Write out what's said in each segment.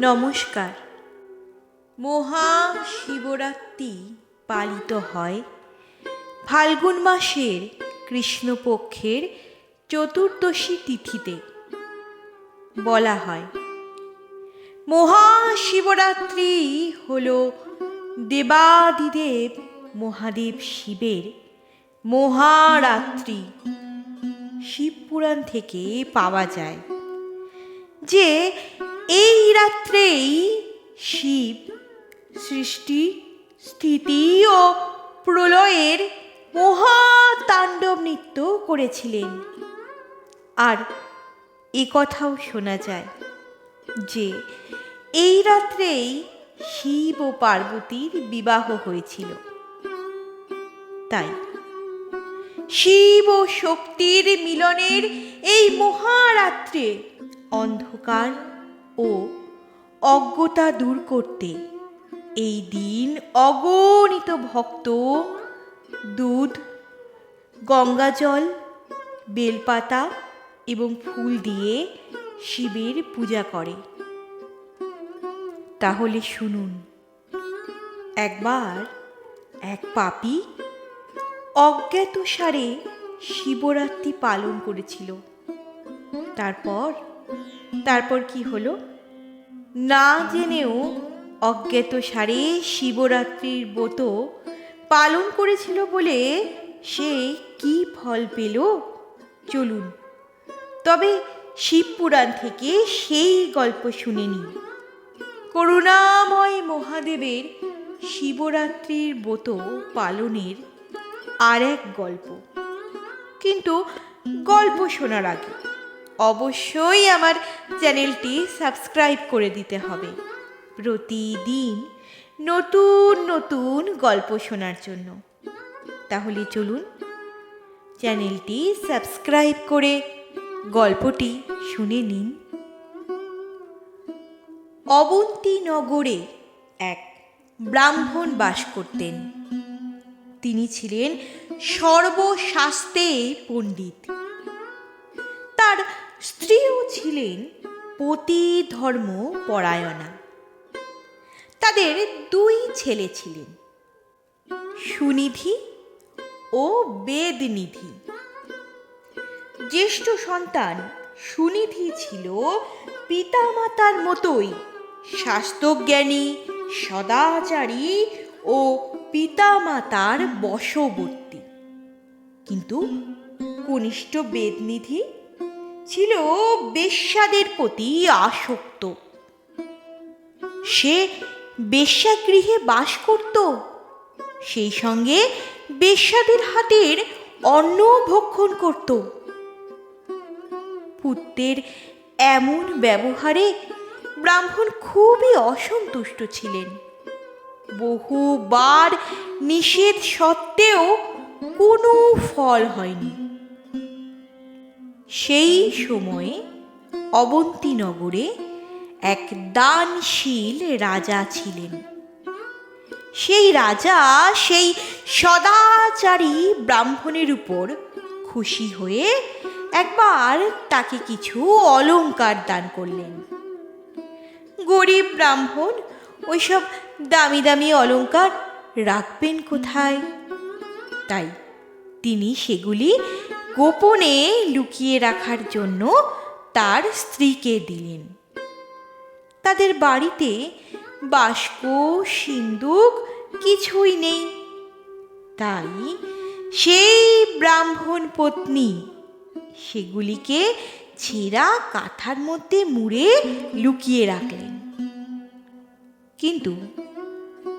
নমস্কার। মহাশিবরাত্রি পালিত হয়। ফাল্গুন মাসের কৃষ্ণপক্ষের চতুর্দশী তিথিতে বলা হয়। মহাশিবরাত্রি হল দেবাদিদেব মহাদেব শিবের মহারাত্রি। শিবপুরাণ থেকে পাওয়া যায়। যে এই রাত্রেই শিব সৃষ্টি, স্থিতি ও প্রলয়ের মহাতাণ্ডব নৃত্য করেছিলেন। আর এ কথাও শোনা যায় যে এই রাত্রেই শিব ও পার্বতীর বিবাহ হয়েছিল। তাই শিব ও শক্তির মিলনের এই মহারাত্রে অন্ধকার ও অজ্ঞতা দূর করতে। এই দিন অগণিত ভক্ত, দুধ, গঙ্গাজল, বেলপাতা এবং ফুল দিয়ে শিবের পূজা করে। তাহলে শুনুন, একবার এক পাপি অজ্ঞাতসারে শিবরাত্রি পালন করেছিল। তারপর তারপর কি হলো? না জেনেও অজ্ঞাতসারে শিবরাত্রির ব্রত পালন করেছিল বলে সে কি ফল পেল? চলুন। তবে শিবপুরাণ থেকে সেই গল্প শুনে নি করুণাময় মহাদেবের শিবরাত্রির ব্রত পালনের আর এক গল্প। কিন্তু গল্প শোনার আগে অবশ্যই আমার চ্যানেলটি সাবস্ক্রাইব করে দিতে হবে। প্রতিদিন নতুন নতুন গল্প শোনার জন্য। তাহলে চলুন চ্যানেলটি সাবস্ক্রাইব করে গল্পটি শুনে নিন। অবন্তী নগরে এক ব্রাহ্মণ বাস করতেন। তিনি ছিলেন সর্বশাস্ত্রে পণ্ডিত। তার স্ত্রীও ছিলেন পতি ধর্ম পরায়ণা তাদের দুই ছেলে ছিলেন, সুনিধি ও বেদনিধি। জ্যেষ্ঠ সন্তান সুনিধি ছিল পিতামাতার মতোই স্বাস্থ্যজ্ঞানী সদাচারী ও পিতামাতার বশবর্তী। কিন্তু কনিষ্ঠ বেদনিধি ছিল বেশ্যাদের প্রতি আসক্ত। সে বেশ্যাগৃহে বাস করত। সেই সঙ্গে বেশ্যাদের হাতের অন্ন ভক্ষণ করত। পুত্রের এমন ব্যবহারে ব্রাহ্মণ খুবই অসন্তুষ্ট ছিলেন। বহুবার নিষেধ সত্ত্বেও কোনো ফল হয়নি। সেই সময়ে অবন্তীনগরে এক দানশীল রাজা ছিলেন। সেই রাজা সেই সদাচারী ব্রাহ্মণের উপর খুশি হয়ে একবার তাকে কিছু অলঙ্কার দান করলেন। গরিব ব্রাহ্মণ, ওইসব দামি দামি অলংকার রাখবেন কোথায়? তাই তিনি সেগুলি গোপনে লুকিয়ে রাখার জন্য তার স্ত্রীকে দিলেন। তাদের বাড়িতে বাস্ক সিন্দুক কিছুই নেই। তাই সেই ব্রাহ্মণ পত্নী সেগুলিকে ছেঁড়া কাঁথার মধ্যে মুড়ে লুকিয়ে রাখলেন। কিন্তু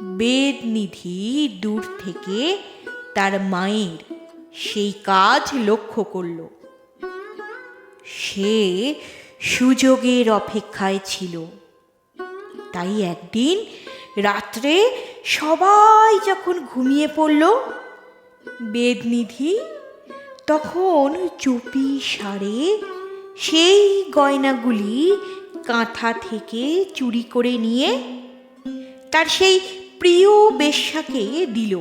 বেদনিধি দূর থেকে তার মায়ের সেই কাজ লক্ষ্য করল। সে সুযোগের অপেক্ষায় ছিল। তাই একদিন রাত্রে সবাই যখন ঘুমিয়ে পড়ল, বেদনিধি তখন চুপি সারে সেই গয়নাগুলি কাঁথা থেকে চুরি করে নিয়ে তার সেই প্রিয় বেশ্যাকে দিল।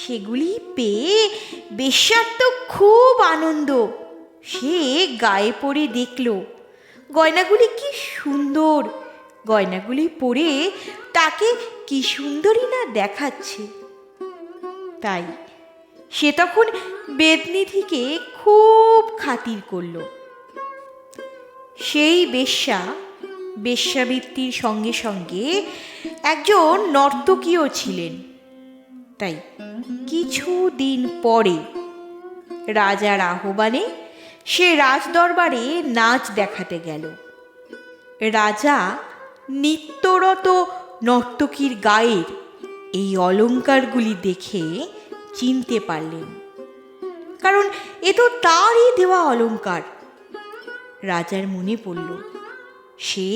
সেগুলি পেয়ে বেশ্যার তো খুব আনন্দ। সে গায়ে পড়ে দেখল, গয়নাগুলি কি সুন্দর। গয়নাগুলি পরে তাকে কি সুন্দরই না দেখাচ্ছে। তাই সে তখন বেদনিধিকে খুব খাতির করল। সেই বেশ্যা, বেশ্যাবৃত্তির সঙ্গে সঙ্গে একজন নর্তকীও ছিলেন। তাই কিছুদিন পরে রাজার আহ্বানে সে রাজদরবারে নাচ দেখাতে গেল। রাজা নিত্যরত নর্তকীর গায়ের এই অলংকারগুলি দেখে চিনতে পারলেন। কারণ এ তো তারই দেওয়া অলংকার রাজার মনে পড়ল, সে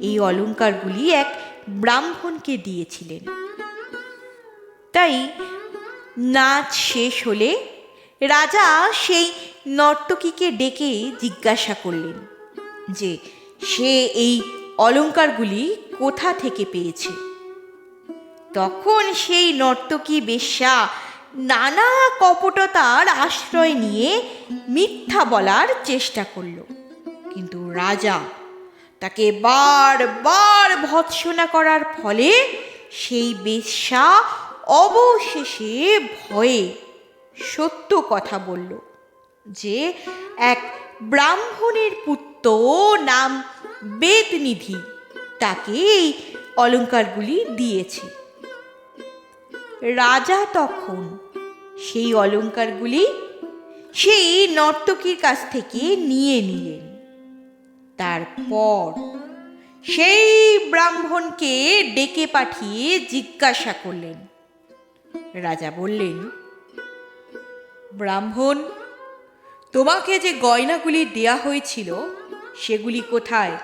এই অলংকারগুলি এক ব্রাহ্মণকে দিয়েছিলেন। তাই নাচ শেষ হলে রাজা সেই নর্তকীকে ডেকে জিজ্ঞাসা করলেন যে, সে এই অলংকারগুলি কোথা থেকে পেয়েছে? তখন সেই নর্তকী বেশ্যা নানা কপটতার আশ্রয় নিয়ে মিথ্যা বলার চেষ্টা করল। কিন্তু রাজা তাকে বারবার ভৎসনা করার ফলে সেই বেশ্যা অবশেষে ভয়ে সত্য কথা বলল যে এক ব্রাহ্মণের পুত্র নাম বেদনিধি তাকে এই অলংকারগুলি দিয়েছে। রাজা তখন সেই অলংকারগুলি সেই নর্তকীর কাছ থেকে নিয়ে নিলেন। তারপর সেই ব্রাহ্মণকে ডেকে পাঠিয়ে জিজ্ঞাসা করলেন রাজা বললেন, ব্রাহ্মণ, তোমাকে যে গয়নাগুলি দেয়া হয়েছিল, সেগুলি কোথায়?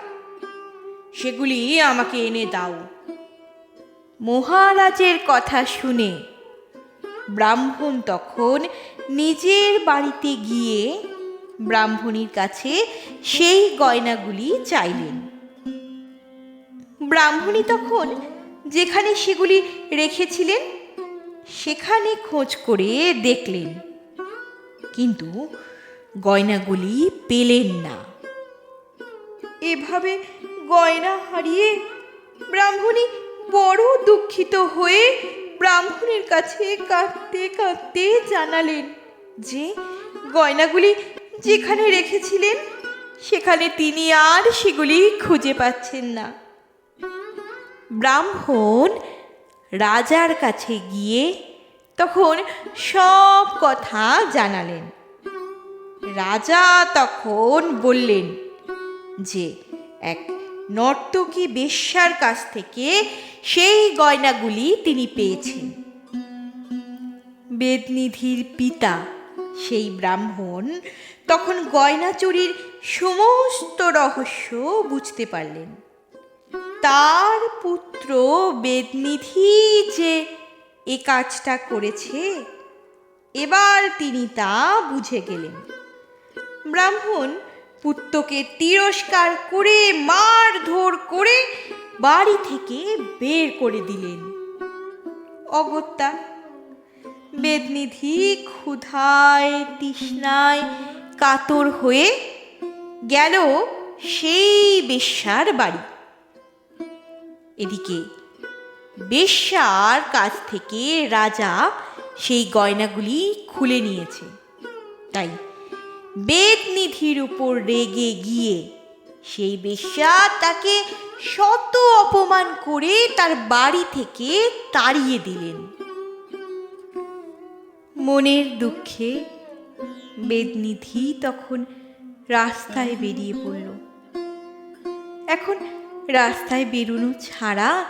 সেগুলি আমাকে এনে দাও। মহারাজের কথা শুনে ব্রাহ্মণ তখন নিজের বাড়িতে গিয়ে ব্রাহ্মণীর কাছে সেই গয়নাগুলি চাইলেন। ব্রাহ্মণী তখন যেখানে সেগুলি রেখেছিলেন সেখানে খোঁজ করে দেখলেন। কিন্তু গয়নাগুলি পেলেন না। এভাবে গয়না হারিয়ে ব্রাহ্মণী বড় দুঃখিত হয়ে ব্রাহ্মণের কাছে কাঁদতে কাঁদতে জানালেন যে, গয়নাগুলি যেখানে রেখেছিলেন, সেখানে তিনি আর সেগুলি খুঁজে পাচ্ছেন না। ব্রাহ্মণ রাজার কাছে গিয়ে তখন সব কথা জানালেন। রাজা তখন বললেন যে, এক নর্তকী বেশ্যার কাছ থেকে সেই গয়নাগুলি তিনি পেয়েছেন। বেদনিধির পিতা, সেই ব্রাহ্মণ, তখন গয়না চুরির সমস্ত রহস্য বুঝতে পারলেন। তার পুত্র বেদনিধি যে এ কাজটা করেছে, এবার তিনি তা বুঝে গেলেন। ব্রাহ্মণ পুত্রকে তিরস্কার করে মারধর করে বাড়ি থেকে বের করে দিলেন। অগত্যা বেদনিধি ক্ষুধায়, তৃষ্ণায় কাতর হয়ে গেল সেই বেশ্যার বাড়ি। এদিকে। বেশ্যার কাছ থেকে রাজা সেই গয়নাগুলি খুলে নিয়েছে। তাই বেদনিধির উপর রেগে গিয়ে সেই বেশ্যা তাকে শত অপমান করে তার বাড়ি থেকে তাড়িয়ে দিলেন। মনের দুঃখে বেদনিধি তখন রাস্তায় বেরিয়ে পড়ল। এখন রাস্তায় বেরোনো ছাড়া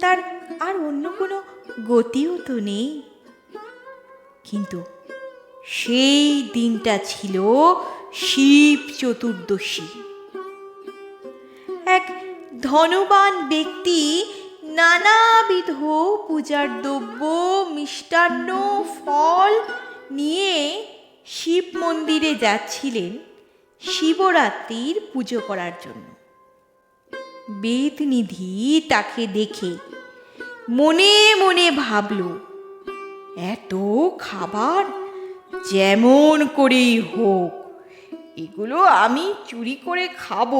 তার আর অন্য কোনো গতিও তো নেই। কিন্তু সেই দিনটা ছিল শিব চতুর্দশী। এক ধনবান ব্যক্তি নানাবিধ পূজার দ্রব্য, মিষ্টান্ন, ফল নিয়ে শিব মন্দিরে যাচ্ছিলেন শিবরাত্রির পুজো করার জন্য। বেদনিধি তাকে দেখে মনে মনে ভাবল, এত খাবার যেমন করেই হোক, এগুলো আমি চুরি করে খাব।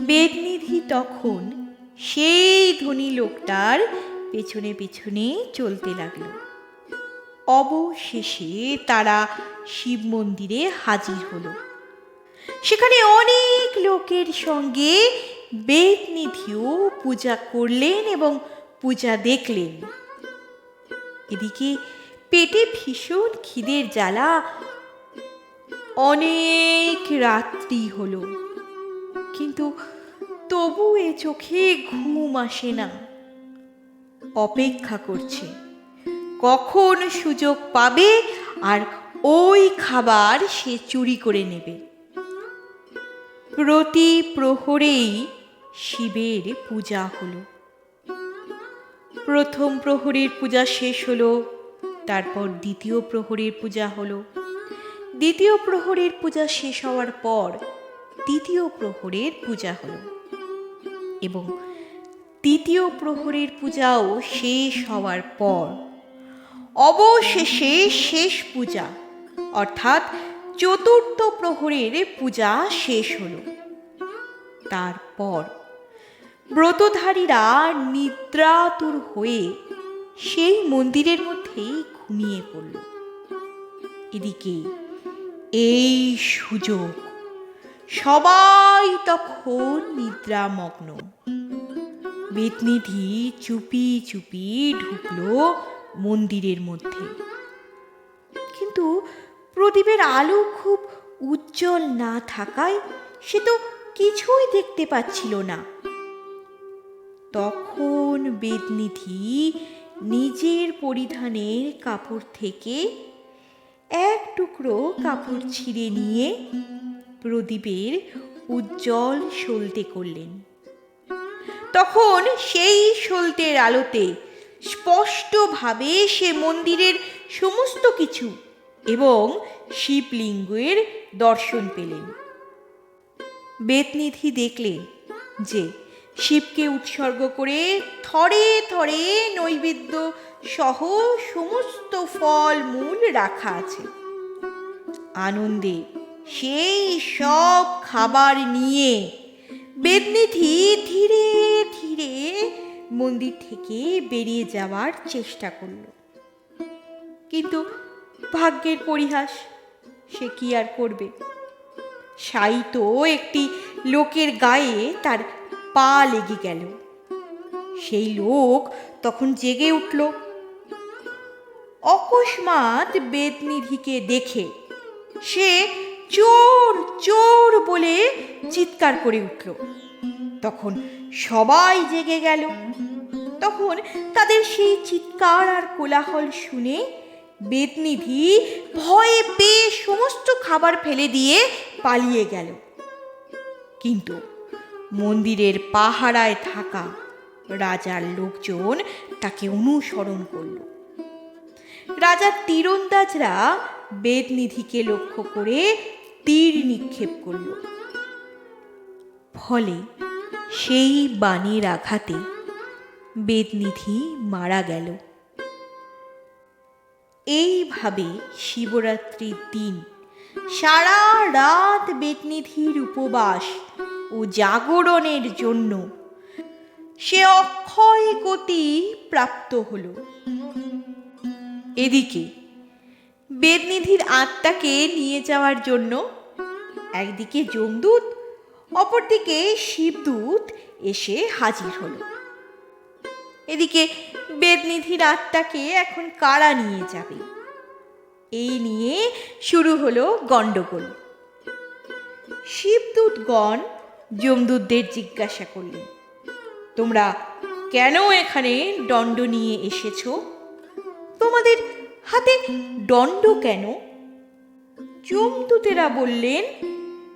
বেদনিধি তখন সেই ধনী লোকটার পেছনে পেছনে চলতে লাগল। অবশেষে তারা শিব মন্দিরে হাজির হলো। সেখানে অনেক লোকের সঙ্গে বেদনিধিও পূজা করলেন এবং পূজা দেখলেন। এদিকে পেটে ভীষণ খিদের জ্বালা অনেক রাত্রি হলো। কিন্তু তবু এ চোখে ঘুম আসে না। অপেক্ষা করছে, কখন সুযোগ পাবে আর ওই খাবার সে চুরি করে নেবে। প্রতি প্রহরেই শিবের পূজা হলো। প্রথম প্রহরের পূজা শেষ হলো, তারপর দ্বিতীয় প্রহরের পূজা হলো। দ্বিতীয় প্রহরের পূজা শেষ হওয়ার পর তৃতীয় প্রহরের পূজা হলো। এবং তৃতীয় প্রহরের পূজাও শেষ হওয়ার পর অবশেষে শেষ পূজা, অর্থাৎ চতুর্থ প্রহরের পূজা শেষ হল। তারপর ব্রতধারীরা নিদ্রাতুর হয়ে সেই মন্দিরের মধ্যেই ঘুমিয়ে পড়ল। এদিকে এই সুযোগ, সবাই তখন নিদ্রামগ্ন। বেতনিধি চুপি চুপি ঢুকলো মন্দিরের মধ্যে। কিন্তু প্রদীপের আলো খুব উজ্জ্বল না থাকায় সে তো কিছুই দেখতে পাচ্ছিল না। তখন বেদনিধি নিজের পরিধানের কাপড় থেকে এক টুকরো কাপড় ছিঁড়ে নিয়ে প্রদীপের উজ্জ্বল সলতে করলেন। তখন সেই সলতের আলোতে স্পষ্টভাবে সে মন্দিরের সমস্ত কিছু এবং শিবলিঙ্গের দর্শন পেলেন। বেতনিধি দেখলেন যে শিবকে উৎসর্গ করে থরে থরে নৈবেদ্য সহ সমস্ত ফল মূল রাখা আছে। আনন্দে সেই সব খাবার নিয়ে বেদনিধি ধীরে ধীরে মন্দির থেকে বেরিয়ে যাওয়ার চেষ্টা করল। কিন্তু ভাগ্যের পরিহাস, সে কি আর করবে? সাইত একটি লোকের গায়ে তার পা লেগে গেল। সেই লোক তখন জেগে উঠল। অকস্মাৎ বেদনিধিকে দেখে সে চোর চোর বলে চিৎকার করে উঠল। তখন সবাই জেগে গেল। তখন তাদের সেই চিৎকার আর কোলাহল শুনে বেদনিধি ভয়ে পেয়ে সমস্ত খাবার ফেলে দিয়ে পালিয়ে গেল। কিন্তু মন্দিরের পাহারায় থাকা রাজার লোকজন তাকে অনুসরণ করল। রাজার তীরন্দাজরা বেদনিধিকে লক্ষ্য করে তীর নিক্ষেপ করল। ফলে সেই বাণীর আঘাতে বেদনিধি মারা গেল। এইভাবে শিবরাত্রির দিন। সারা রাত বেদনিধির উপবাস ও জাগরণের জন্য সে অক্ষয় গতি প্রাপ্ত হল। এদিকে বেদনিধির আত্মাকে নিয়ে যাওয়ার জন্য একদিকে যমদূত, অপরদিকে শিবদূত এসে হাজির হলো। এদিকে বেদনিধির আত্মাকে এখন কারা নিয়ে যাবে? এই নিয়ে শুরু হলো গণ্ডগোল। শিবদূতগণ যমদূতদের জিজ্ঞাসা করলেন, তোমরা কেন এখানে দণ্ড নিয়ে এসেছ? তোমাদের হাতে দণ্ড কেন? যমদূতেরা বললেন,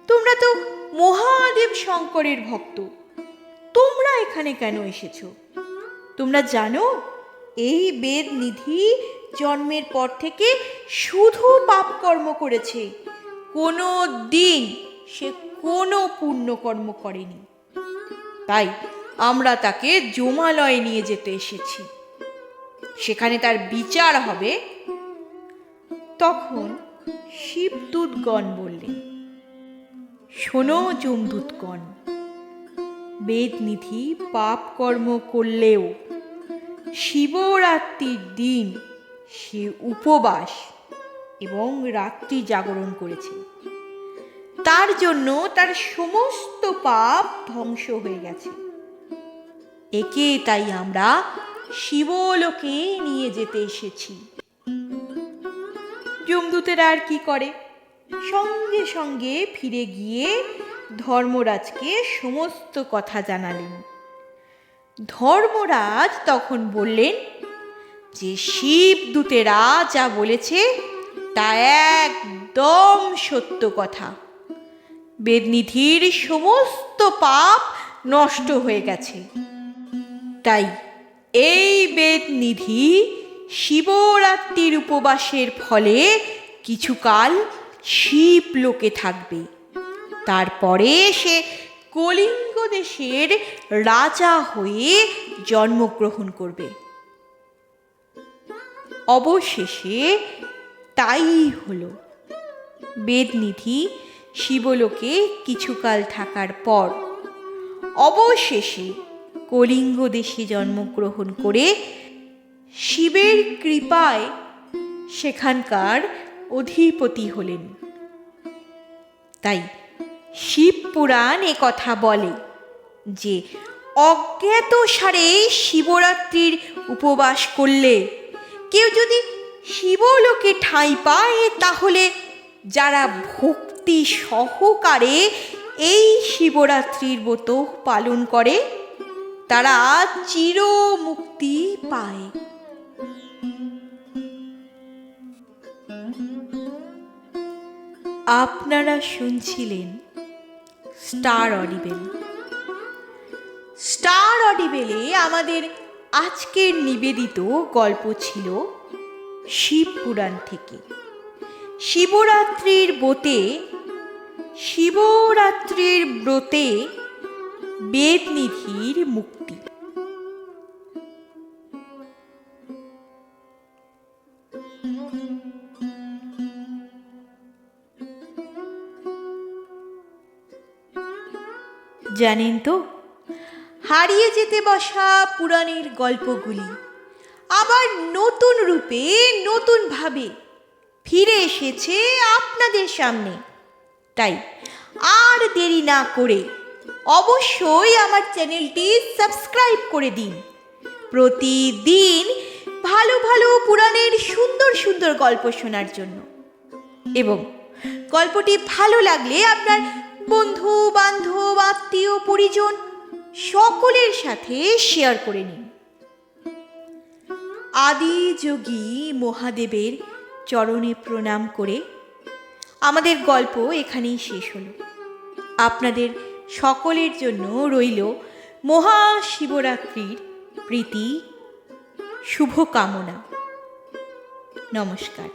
তোমরা তো মহাদেব শঙ্করের ভক্ত, তোমরা এখানে কেন এসেছ? তোমরা জানো এই বেদ নিধি জন্মের পর থেকে শুধু পাপ কর্ম করেছে। কোনো দিন সে কোনো পুণ্যকর্ম করেনি। তাই আমরা তাকে জমালয়ে নিয়ে যেতে এসেছি। সেখানে তার বিচার হবে। তখন শিবদূতগণ বললেন শোনো যমদূতগণ বেদনিধি পাপ কর্ম করলেও শিবরাত্রির দিন সে উপবাস এবং রাত্রি জাগরণ করেছে। তার জন্য তার সমস্ত পাপ ধ্বংস হয়ে গেছে। একে তাই আমরা শিবলোকে নিয়ে যেতে এসেছি। যমদূতেরা আর কি করে? সঙ্গে সঙ্গে ফিরে গিয়ে ধর্মরাজকে সমস্ত কথা জানালেন। ধর্মরাজ তখন বললেন, যে শিবদূতেরা যা বলেছে, তা একদম সত্য কথা। বেদনিধির সমস্ত পাপ নষ্ট হয়ে গেছে। তাই এই বেদনিধি শিবরাত্রির উপবাসের ফলে কিছুকাল শিব লোকে থাকবে। তারপরে সে কলিঙ্গ দেশের রাজা হয়ে জন্মগ্রহণ করবে। অবশেষে তাই হলো। বেদনিধি শিবলোকে কিছুকাল থাকার পর অবশেষে কলিঙ্গ দেশে জন্মগ্রহণ করে শিবের কৃপায় সেখানকার অধিপতি হলেন। তাই শিব পুরাণ এ কথা বলে যে অজ্ঞাত সারে শিবরাত্রির উপবাস করলে কেউ যদি শিবলোকে ঠাঁই পায় তাহলে যারা ভক্তি সহকারে এই শিবরাত্রির ব্রত পালন করে, তারা চির মুক্তি পায়। আপনারা শুনছিলেন স্টার অডিবেল। স্টার অডিবেলে আমাদের আজকের নিবেদিত গল্প ছিল শিব পুরাণ থেকে। শিবরাত্রির ব্রতে শিবরাত্রির ব্রতে বেদনিধির মুক্তি জানেন তো? হারিয়ে যেতে বসা পুরাণের গল্পগুলি। আবার নতুন রূপে, নতুনভাবে ফিরে এসেছে আপনাদের সামনে। তাই আর দেরি না করে অবশ্যই আমার চ্যানেলটি সাবস্ক্রাইব করে দিন। প্রতিদিন ভালো ভালো পুরাণের সুন্দর সুন্দর গল্প শোনার জন্য। এবং গল্পটি ভালো লাগলে আপনার বন্ধু, বান্ধব, আত্মীয়, পরিজন, সকলের সাথে শেয়ার করে নিন। আদি যোগী মহাদেবের চরণে প্রণাম করে আমাদের গল্প এখানেই শেষ হলো। আপনাদের সকলের জন্য রইল মহাশিবরাত্রির প্রীতি, শুভকামনা। নমস্কার।